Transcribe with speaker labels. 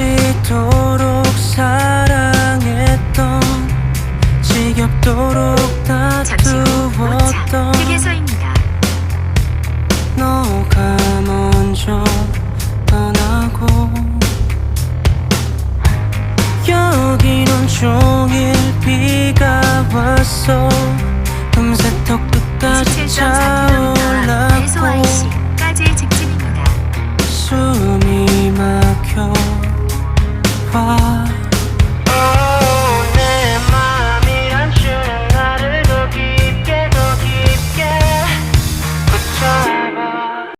Speaker 1: 지치도록 사랑했던 지겹도록 다투었던 너가 먼저 떠나고 여기는 종일 비가 왔어.